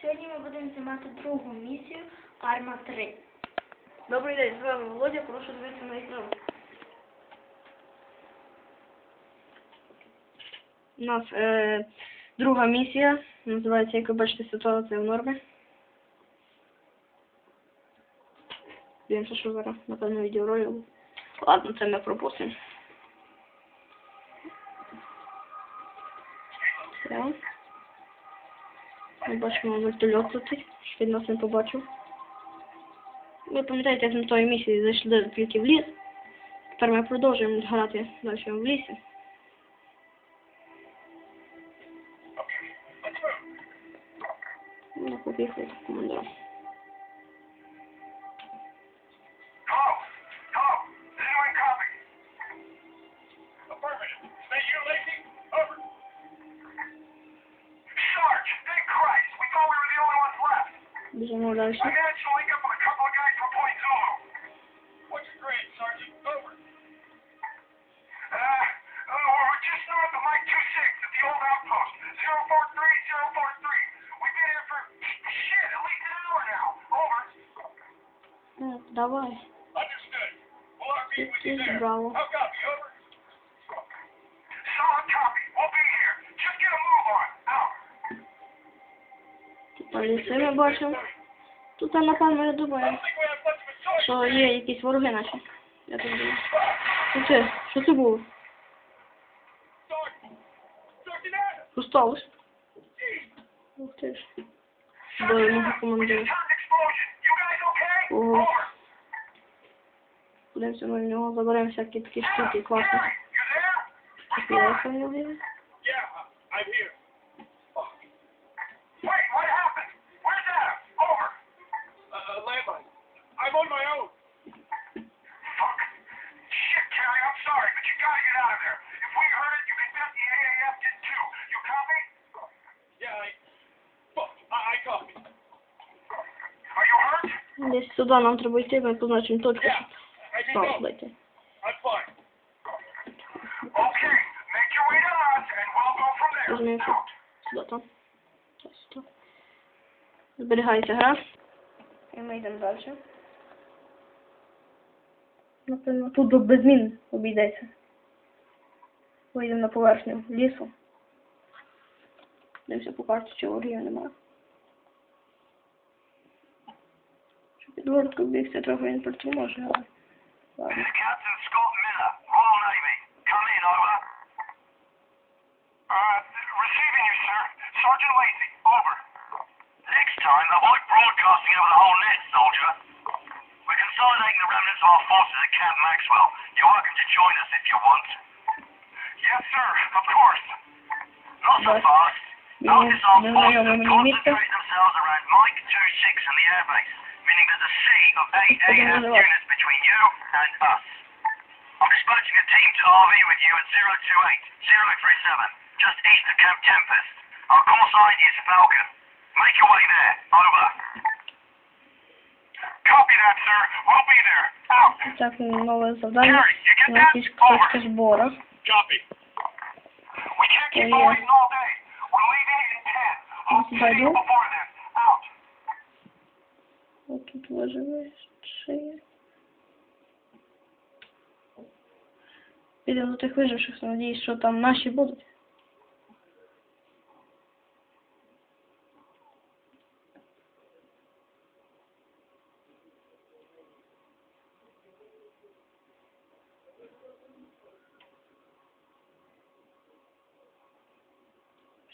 Сьогодні ми будемо знімати другу місію Арма 3. Добрий день, з вами Володя, прошу дивитися на екран. У нас е, друга місія, називається, як ви бачите, ситуація в нормі. Дивимося, що зараз, напевно, відеоролик. Ладно, це ми пропустимо. Бачимо вертольот летить, він нас не побачив. Ви пам'ятаєте, як ми тої місії зайшли тільки в ліс. Тепер ми продовжуємо грати далі в лісі. Ну, побігли командира. Over. Ну, давай. Understood. We'll RP with you Якийсь there. браво. Ліси ми бачимо. Тут, напевно, я думаю, що є якісь вороги наші. Я так думаю. Що це? Що це було? Сталося? Ух ти ж. Sergeant мого командира. Ого. Подивимося на нього, заберемо всякі такі штуки класні. Такі лиси в нього I'm on my own. Fuck. Shit, Carrie, I'm sorry, but you gotta get out of there. If we heard it, you can bet the AAF did too. You copy? Yeah, I... Fuck, I, I copy. Are you hurt? Десь сюди нам треба йти, ми позначимо точку, Yeah, щоб I need стало help. дайте. I'm fine. Okay, make your way to us, and we'll go from there. Розумію, що Out. сюди там. Ось тут. Зберігається гра. І ми йдемо далі. Напевно, тут без змін обійдеться. Вийдемо на поверхню лісу. Дивимося по карті, чи ворогів немає. Щоб під городку бігти, трохи він притриможе, але ладно. Uh. Sergeant Lacey, over. Next time, avoid broadcasting over the whole net, soldier. Remnants of our forces at Camp Maxwell. You're welcome to join us if you want. Yes, sir, of course. Not so fast. Notice our forces have concentrated themselves around Mike 26 and the airbase, meaning there's a sea of AAF units between you and us. I'm dispatching a team to RV with you at 028, 037, just east of Camp Tempest. Our call sign is Falcon. Make your way there. Over. Так, you get На that? якісь точки Over. збору. Copy. We can't keep Yeah, yeah. waiting all day. We're leaving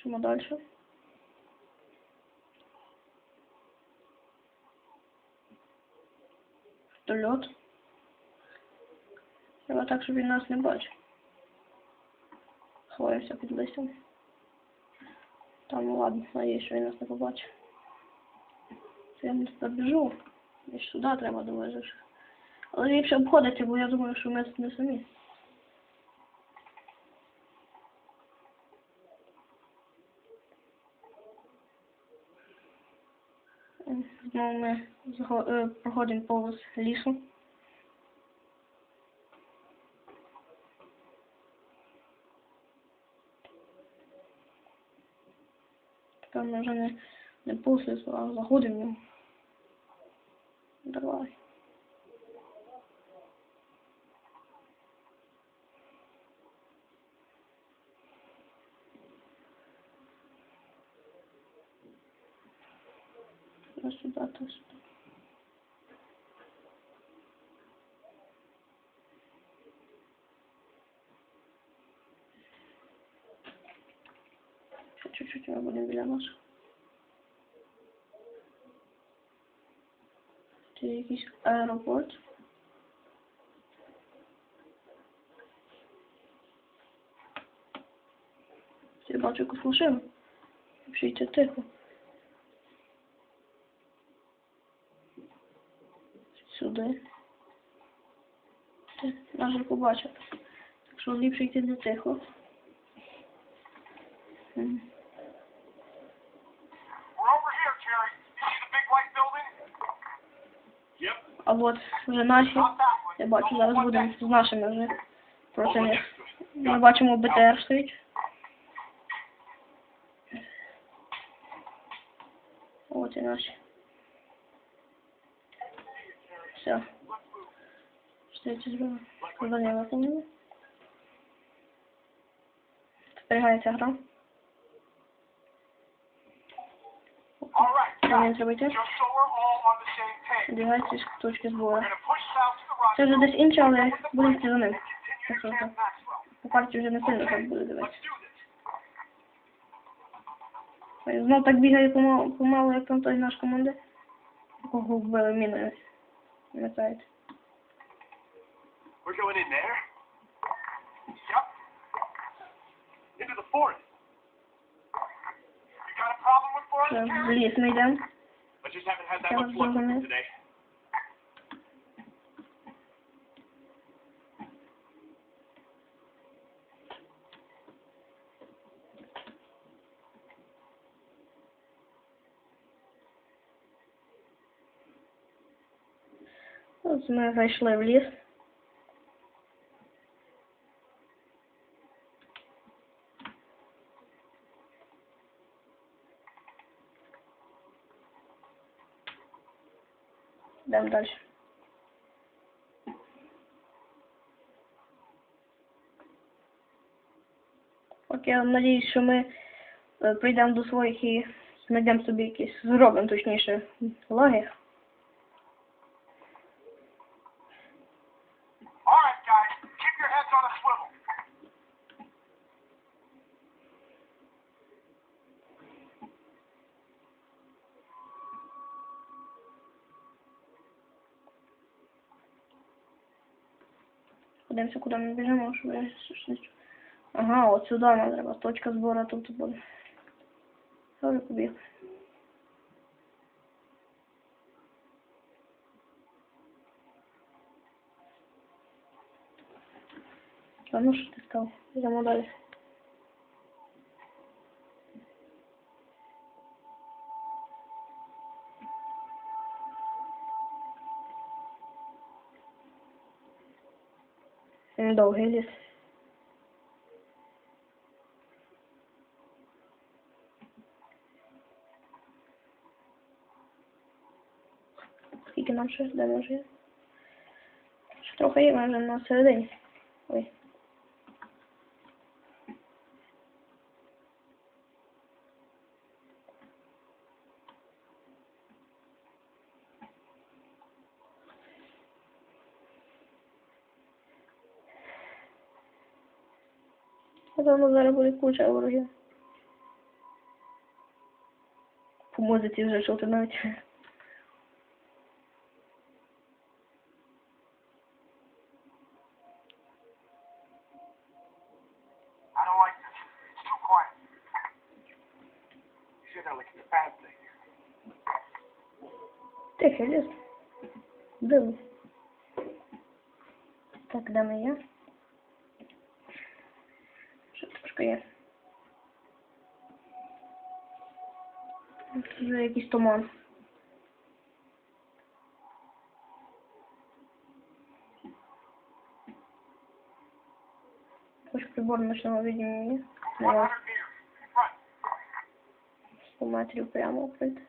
Пішемо далі. Вертольот. Треба так, щоб він нас не бачив. Ховаємося під листям. Там, ну ладно, надіюсь, що він нас не побачив. Це я не туди біжу. І сюди треба до виживших. Але ліпше обходити, бо я думаю, що ми не самі. Знову ми е, проходимо повз лісу. Тепер ми вже не Не пустить, а заходимо нього. Давай. Ну, сюда, то сюда. Ще чуть-чуть ми будемо біля наших. Це якийсь аеропорт. Я бачу якусь машину. Вчиться тихо. Ти нас вже побачив. Так що ліпше йти не тихо. А от вже наші. Я бачу, зараз будемо з нашими вже проти них. Ми бачимо БТР стоїть. От і наші. Все. Стоїть зброю. Завдання виконано. Зберігається гра. All right, Що мені guys. треба йти? Just so we're all on the same page. Зберігається точки збору. Це вже десь інше, але будемо йти за ним. По карті вже не сильно так буде дивитися. Знов так бігає помалу, як там той наш командир. Кого вбили міною. Right outside. We're going in there? Yep. Into the forest. You got a problem with forest? So, really, isn't it? I just haven't had that much luck with it today. Ось ми зайшли в ліс. Йдемо далі. От я надіюсь, що ми е, прийдемо до своїх і знайдемо собі якісь, зробимо точніше, лагер. Подивимося, куди ми біжимо, щоб я щось. Ага, от сюди нам треба. Точка збору тут буде. Добре, побіг. А ну що ти став? Йдемо далі. М, Довгий ліс. Скільки нам ще де може є? Ще трохи є, ми вже на середині. Ой. Напевно, зараз буде куча ворогів. По музиці вже чути навіть. Тихий ліс. Дивно. Так, де ми є? Тут вже якийсь туман. Хоч прибор ночного видіння є. 100 meters. Метрів прямо пройти.